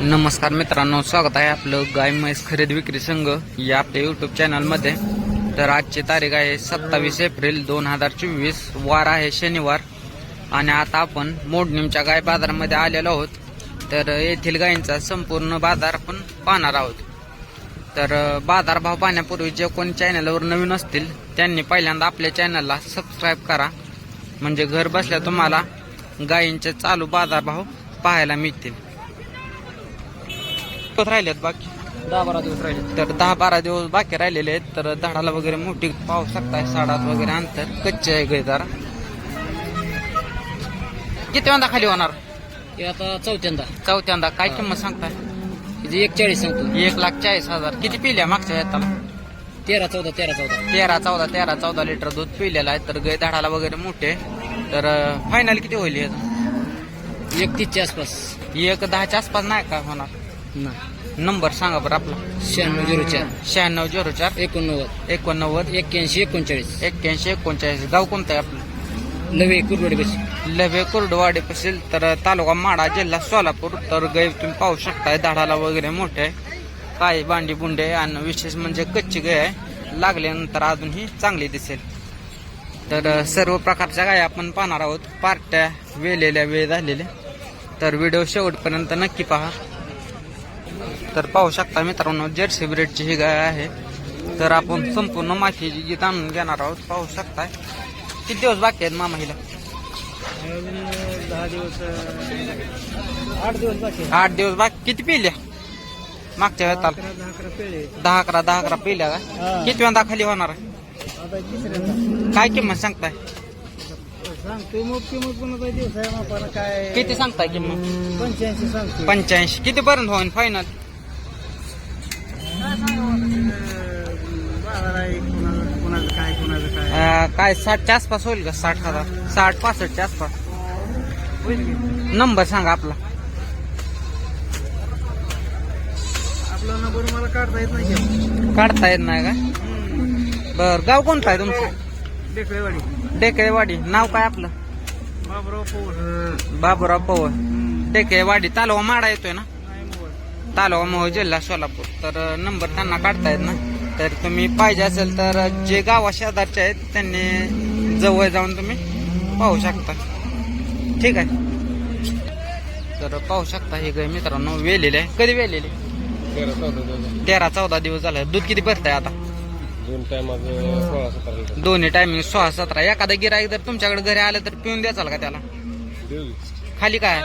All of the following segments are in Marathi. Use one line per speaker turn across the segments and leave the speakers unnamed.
नमस्कार मित्रांनो स्वागत आहे आपलं गाय म्हैस खरेदी विक्री संघ या आपल्या युट्यूब चॅनलमध्ये तर आजची तारीख आहे सत्तावीस एप्रिल दोन हजार चोवीस. वार आहे शनिवार आणि आता आपण मोडणीमच्या गाय बाजारामध्ये आलेलो आहोत. तर येथील गायींचा संपूर्ण बाजार आपण पाहणार आहोत. तर बाजारभाव पाहण्यापूर्वी जे कोणी चॅनलवर नवीन असतील त्यांनी पहिल्यांदा आपल्या चॅनलला सबस्क्राईब करा. म्हणजे घर बसल्या तुम्हाला गायींचे चालू बाजारभाव पाहायला मिळतील. किती राहिलेत बाकी.
दहा बारा दिवस राहिले.
तर दहा बारा दिवस बाकी राहिलेले आहेत. तर झाडाला वगैरे मोठी पाहू शकताय साडात वगैरे अंतर कच्चे आहे गाय जरा. किती वांदा खाली होणार?
आता चौथ्यांदा.
चौथ्यांदा. काय किंमत सांगताय?
एक चाळीस सांगतो
एक लाख चाळीस हजार. किती पिल्या मागच्या येताला?
तेरा चौदा तेरा चौदा.
तेरा चौदा तेरा चौदा लिटर दूध पिलेलं आहे. तर गाय झाडाला वगैरे मोठे. तर फायनल किती होईल याचं?
एक तीसच्या आसपास.
एक दहाच्या आसपास नाही काय होणार?
ना
नंबर सांगा बरं आपला.
शहाण्णव झिरो चार.
शहाण्णव झिरो चार.
एकोणनव्वद.
एकोणनव्वद.
एक्क्याऐंशी एकोणचाळीस.
एक्क्याऐंशी एकोणचाळीस. गाव कोणतं आहे आपलं?
लवे कुरवडी बशी
लभे कुर्डवाडी पसेल तर तालुका माडा जिल्हा सोलापूर. तर गाय तुम्ही पाहू शकताय झाडाला वगैरे मोठे आहे. काय बांडी बुंडे आणि विशेष म्हणजे कच्ची गाय आहे. लागल्यानंतर अजून ही चांगली दिसेल. तर सर्व प्रकारच्या गाय आपण पाहणार आहोत. पार्ट्या वेलेल्या वेळ झालेल्या. तर व्हिडिओ शेवटपर्यंत नक्की पहा. तर पाहू शकता मित्रांनो जर्सी ब्रेडची ही गाय आहे. तर आपण संपूर्ण माहिती गीत आणून घेणार आहोत. पाहू शकताय. किती दिवस बाकी आहेत मामा हिला
दहा दिवस आठ दिवस बाकी.
आठ दिवस बाकी किती पिल्या? मागच्या वेळेला.
दहा अकरा
दहा अकरा पिल्या का?
हा.
किती वेळा खाली होणार आहे? काय किंमत सांगताय? किती सांगताय किंमत?
पंच्याऐंशी
पर्यंत होईल फायनल
कोणाचं काय कोणाचं काय?
काय साठच्या आसपास होईल का? साठ हजार. साठ पासष्टच्या आसपास. नंबर सांगा आपला.
आपला नंबर मला काढता येत नाही
काढता येत नाही का? बर गाव कोणतं आहे तुमचं?
डेकळेवाडी.
डेकेवाडी नाव काय आपलं?
बाबराव पवार.
बाबुराव पवार. डेकेवाडी तालुका माडा येतोय ना? तालुका मोह जिल्हा सोलापूर. तर नंबर त्यांना काढता येत ना तर तुम्ही पाहिजे असेल तर जे गावा शेजारचे आहेत त्यांनी जवळ जाऊन तुम्ही पाहू शकता. ठीक आहे. तर पाहू शकता हे गाय मित्रांनो वेलेले आहे. कधी वेलेले?
तेरा चौदा दिवस
तेरा चौदा दिवस झाले. दूध किती भरतंय आता?
दोन सोळा सतरा लिटर.
दोन्ही टायमिंग सोळा सतरा. एखादा गिराईक जर तुमच्याकडे घरी आलं तर पिऊन द्याचाल का त्याला?
देऊ
खाली काय?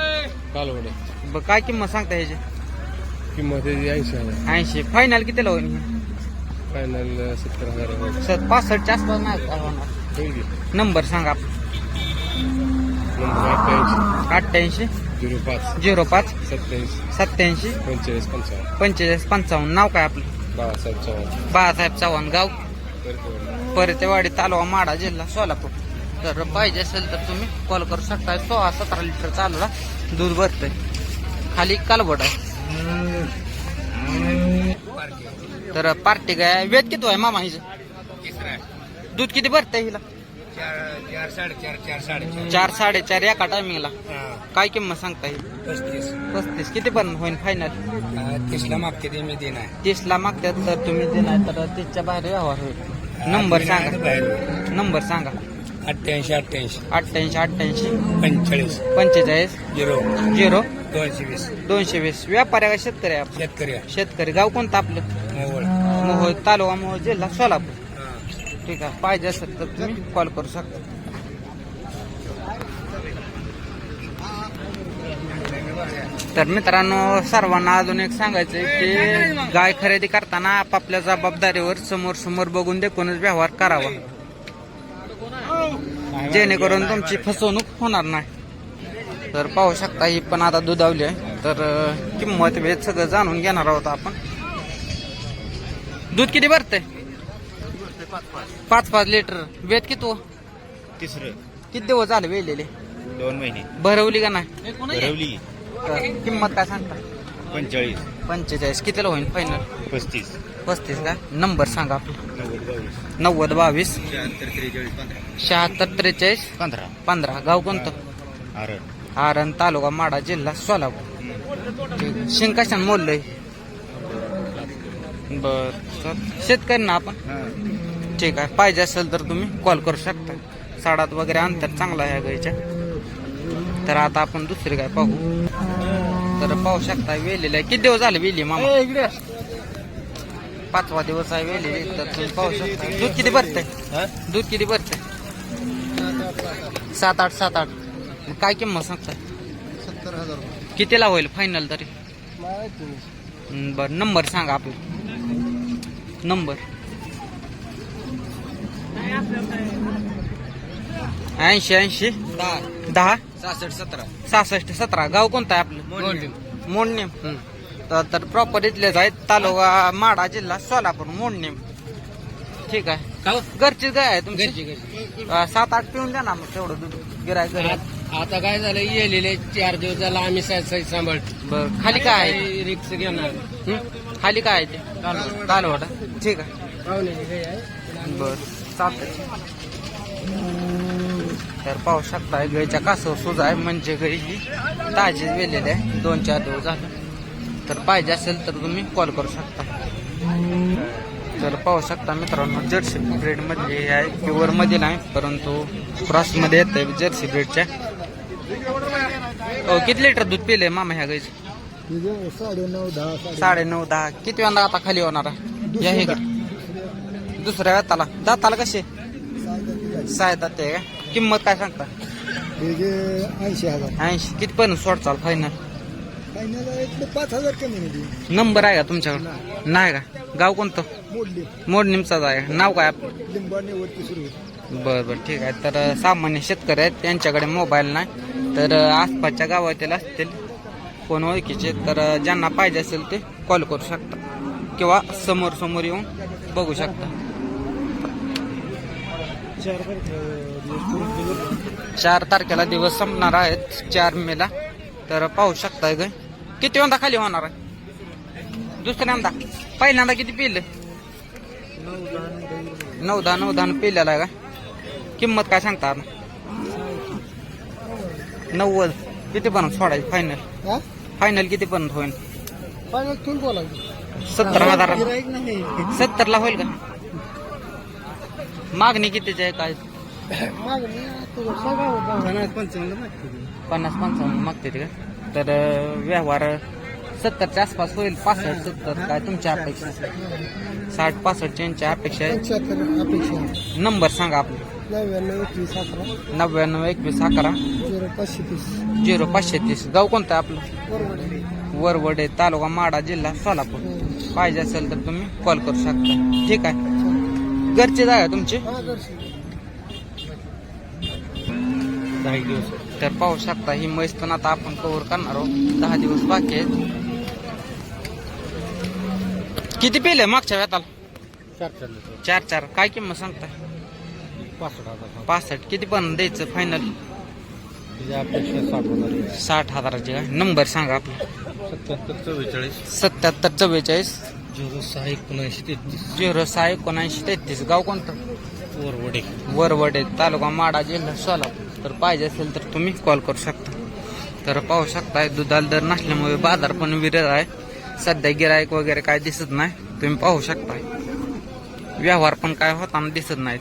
कालवडे
ब- काय किंमत सांगता ह्याची?
किंमत ऐंशी हजार.
ऐंशी. फायनल कितीला होईल
फायनल सत्तर हजार.
सर पासष्टच्या आसपास नाही होणार? नंबर सांगा.
अठ्ठ्याऐंशी. झिरो पाच.
झिरो पाच.
सत्याऐंशी
सत्याऐंशी
पंचेचाळीस पंचावन्न.
पंचेचाळीस पंचावन्न. नाव काय आपलं?
बाळासाहेब चव्हाण.
बाळासाहेब चव्हाण गाव.
परतवाडी.
तालुका माडा जिल्हा सोलापूर. तर पाहिजे असेल तर तुम्ही कॉल करू शकता. सोळा सतरा लिटर चालूला दूध भरतंय. खाली कालबट आहे. तर पार्टी काय वेद किती आहे मामा हिचं? दूध किती भरतंय हिला?
चार साडेचार चार साडेचार.
चार साडेचार एका टायमिंगला काय किंमत सांगता येईल
पस्तीस.
पस्तीस. किती पर्यंत होईल फायनल
तीसला मागते ते मी देणार.
तीस ला मागतात तर तुम्ही देणार तर तीसच्या बाहेर व्यवहार होईल. नंबर सांगा. नंबर सांगा.
अठ्ठ्याऐंशी अठ्ठ्याऐंशी.
अठ्ठ्याऐंशी अठ्ठ्याऐंशी.
पंचेचाळीस.
पंचेचाळीस.
झिरो.
झिरो.
दोनशे वीस.
दोनशे वीस. का शेतकरी?
शेतकरी
शेतकरी. गाव कोणतं आपलं? मोहोळ तालुका मोहोळ जिल्हा सोलापूर. ठीक आहे पाहिजे असेल तर तुम्ही कॉल करू शकता. तर मित्रांनो सर्वांना अजून एक सांगायचं की गाय खरेदी करताना आपापल्या जबाबदारीवर समोर समोर बघून देखूनच व्यवहार करावा. जेणेकरून तुमची फसवणूक होणार नाही. तर पाहू शकता ही पण आता दुधावली आहे. तर किंमत वेद सगळं जाणून घेणार आहोत आपण. दूध किती भरतंय? पाच पाच लिटर. वेद किती हो?
तिसरं.
किती दिवस झाले वेलेले?
दोन महिने.
भरवली का नाही?
भरवली.
तर किंमत काय सांगता?
पंचेचाळीस.
पंचेचाळीस. कितीला होईल फायनल
पस्तीस.
पस्तीस का? नंबर सांगा आपला.
नव्वद बावीस.
नव्वद बावीस.
शहात्तर त्रेचाळीस पंधरा.
शहात्तर त्रेचाळीस.
पंधरा.
पंधरा. गाव कोणतं?
आरण.
आरण तालुका माडा जिल्हा सोलापूर. ठीक आहे. शेण कशाने मोडलंय बर. शेतकरी ना आपण. ठीक आहे. पाहिजे असेल तर तुम्ही कॉल करू शकता. साडात वगैरे अंतर चांगलं आहे गाईच्या. तर आता आपण दुसरी काय पाहू. तर पाहू शकता वेलेलं आहे किती दिवस झाले वेली मामा?
इकडे
पाचवा दिवस आहे वेलेली तर तुम्ही पाहू शकता. दूध किती भरतंय? दूध किती भरतंय? सात आठ सात आठ. काय किंमत सांगताय?
सत्तर हजार
कितीला होईल फायनल तरी? बरं. नंबर सांगा आपला. नंबर. ऐंशी ऐंशी. दहा.
सहासष्ट सतरा.
सहासष्ट सतरा. गाव कोणतं आहे आपलं? मोडणीम तर तर प्रॉपर इथलेच आहेत. तालुका माडा जिल्हा सोलापूर मोडणीम ठीक आहे. घरची गाय आहे तुमची? सात आठ पिऊन द्या ना मग तेवढं दूध. गिराय
आता काय झालं? येलेले चार दिवस झाला आम्ही सांभाळतो
बर. खाली काय आहे?
रिक्स घेणार?
खाली काय आहे ते? कालवडा. ठीक आहे. बर चालतंय. तर पाहू शकता गाईच्या कासव सुज आहे म्हणजे गाई ही ताजी वेलेली आहे. दोन चार दिवस झाले. तर पाहिजे असेल तर तुम्ही कॉल करू शकता. तर पाहू शकता मित्रांनो जर्सी ब्रेड मधली हे आहे. प्युअरमध्ये नाही परंतु क्रॉसमध्ये येते जर्सी ब्रेडच्या किती लिटर दूध पिले मामा ह्या गाईचं?
साडे नऊ दहा साडे
साडे दहा. किती वेळा आता खाली होणार? आहे? या हे इकडे. दुसऱ्या दाताला दाताला कसे साय दात आहे का? किंमत काय सांगता?
ऐंशी हजार.
ऐंशी. किती पण सोडचाल फायनल
फायनल पाच हजार कमी
नंबर आहे का तुमच्याकडे? नाही. का? गाव कोणतं?
मोडली
मोड निमचाच आहे. नाव काय? बरं बरं. ठीक आहे. तर सामान्य शेतकरी आहेत. त्यांच्याकडे मोबाईल नाही. तर आसपासच्या गावातील असतील कोण ओळखीचे तर ज्यांना पाहिजे असेल ते कॉल करू शकता. किंवा समोर समोर येऊन बघू शकता. चार तारखेला दिवस संपणार आहेत. चार मेला. तर पाहू शकताय ग. किती वेळा खाली होणार आहे? दुसऱ्यांदा पहिल्यांदा किती पिलं? नऊ दहा नऊ दहा पिलेला आहे का किंमत काय सांगता? नव्वद. किती बनवून सोडायची फायनल फायनल किती पर्यंत होईल?
फायनल तुम्ही बोला
सत्तर हजार
गिराईक नाही.
सत्तरला होईल का? मागणी कितीची आहे काय?
मागणी तुझं सांगा होता. पंचावन्न मागते
पन्नास पंचावन्न मागते ते का? तर अं, व्यवहार सत्तरच्या आसपास होईल. पासष्ट सत्तर काय तुमच्या अपेक्षा? साठ पासष्ट यांच्या अपेक्षा आहे.
पंच्याहत्तर अपेक्षा
नंबर सांगा आपला.
नव्याण्णव एकवीस अकरा.
नव्याण्णव एकवीस अकरा.
झिरो पाचशे तीस.
झिरो पाचशे तीस. गाव कोणतं आहे आपलं? वरवडे. तालुका माडा जिल्हा सोलापूर. पाहिजे असेल तर तुम्ही कॉल करू शकता. ठीक आहे. घरची जागा तुमची?
हा दर्शन
दहा एक दिवस.
तर पाहू शकता ही म्हैस पण आता आपण कव्हर करणार आहोत. दहा दिवस बाकी आहेत. किती पेले मागच्या वेताला?
चार
चार चार काय किंमत सांगता
पासष्ट हजार.
पासष्ट. किती पण द्यायचं फायनल
साठ हजार
साठ हजाराचे काय? नंबर सांगा आपला.
सत्याहत्तर चव्वेचाळीस.
सत्याहत्तर चव्वेचाळीस.
झिरो सहा एकोणऐंशी तेहतीस.
झिरो सहा एकोणऐंशी तेहतीस. गाव कोणतं?
वरवडे.
वरवडे तालुका माडा जिल्हा सोलापूर. तर पाहिजे असेल तर तुम्ही कॉल करू शकता. तर पाहू शकता दुधाला दर नसल्यामुळे बाजार पण विरळ आहे. सध्या गिरायक वगैरे काय दिसत नाही. तुम्ही पाहू शकता व्यवहार पण काय होताना दिसत नाहीत.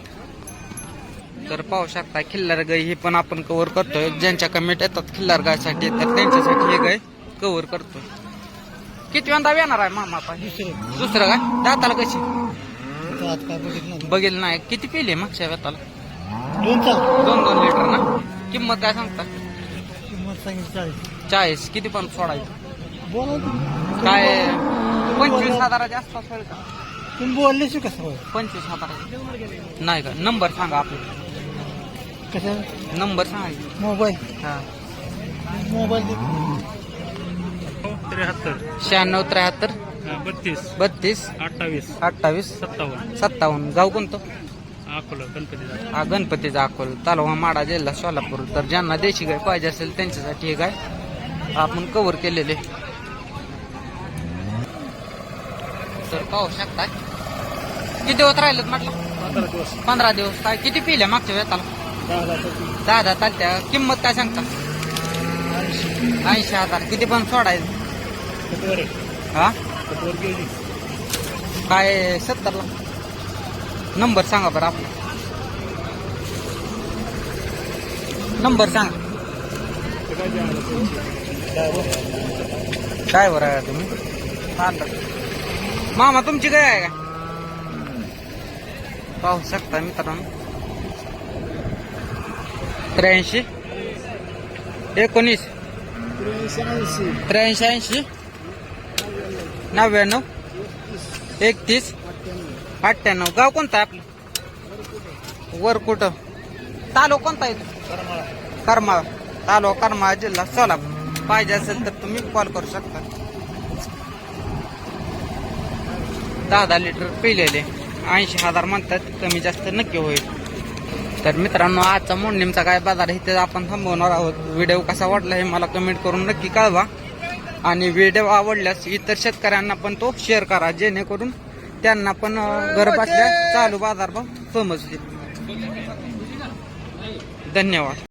तर पाहू शकता खिल्लार गाई हे पण आपण कव्हर करतोय. ज्यांच्या कमेंट येतात खिल्लार गायसाठी तर त्यांच्यासाठी हे गाय कव्हर करतोय. किती वेळा येणार आहे मामा
दुसरं
काय? दाताला कशी? बघेल नाही किती पिले मागच्या वेताला?
दोन
दोन दोन लिटर ना? किंमत काय सांगता?
किंमत चाळीस.
चाळीस किती पण सोडायचं. काय? पंचवीस हजाराच्या आसपास होईल का?
तुम्ही बोलल्याशी कसं
पंचवीस हजाराचे. नाही का? नंबर सांगा आपला.
कसं
नंबर सांगा
मोबाईल.
हा.
मोबाईल
त्र्याहत्तर.
शहाण्णव त्र्याहत्तर.
बत्तीस.
बत्तीस.
अठ्ठावीस.
अठ्ठावीस.
सत्तावन्न.
सत्तावन्न. गाव कोणतं?
अकोला गणपती
हा गणपतीचा अकोल. तालुका माडा जिल्हा सोलापूर. तर ज्यांना देशी गाय पाहिजे असेल त्यांच्यासाठी हे गाय आपण कव्हर केलेले. तर पाहू शकता. किती दिवस राहिलेत म्हटलं?
पंधरा दिवस.
पंधरा दिवस. काय किती पिल्या मागच्या वेताला
दहा हजार
दहा चालत्या. किंमत काय सांगता?
ऐंशी
हजार. किती पण सोडायचं.
आहे
हा? काय सत्तरला? नंबर सांगा बरं आपला. नंबर सांगा. काय बरं आहे तुम्ही? चालतं मामा तुमची काय आहे का? पाहू शकता मित्रांनो. त्र्याऐंशी. एकोणीस. त्र्याऐंशी. ऐंशी. नव्याण्णव. एकतीस. अठ्ठ्याण्णव. गाव कोणतं आहे आपलं? वर कुठं तालुका कोणता आहे? करमाळ. तालुका करमाळ जिल्हा सोलापूर. पाहिजे असेल तर तुम्ही कॉल करू शकता. दहा दहा लिटर पिलेले. ऐंशी हजार म्हणतात. कमी जास्त नक्की होईल. तर मित्रांनो आजचा मोडणीमचा काय बाजार इथे आपण थांबवणार आहोत. व्हिडिओ कसा वाटला हे मला कमेंट करून नक्की कळवा. आणि व्हिडिओ आवडल्यास इतर शेतकऱ्यांना पण तो शेअर करा जेणेकरून त्यांना पण बसल्या चालू बाजारभाव समजतील. धन्यवाद.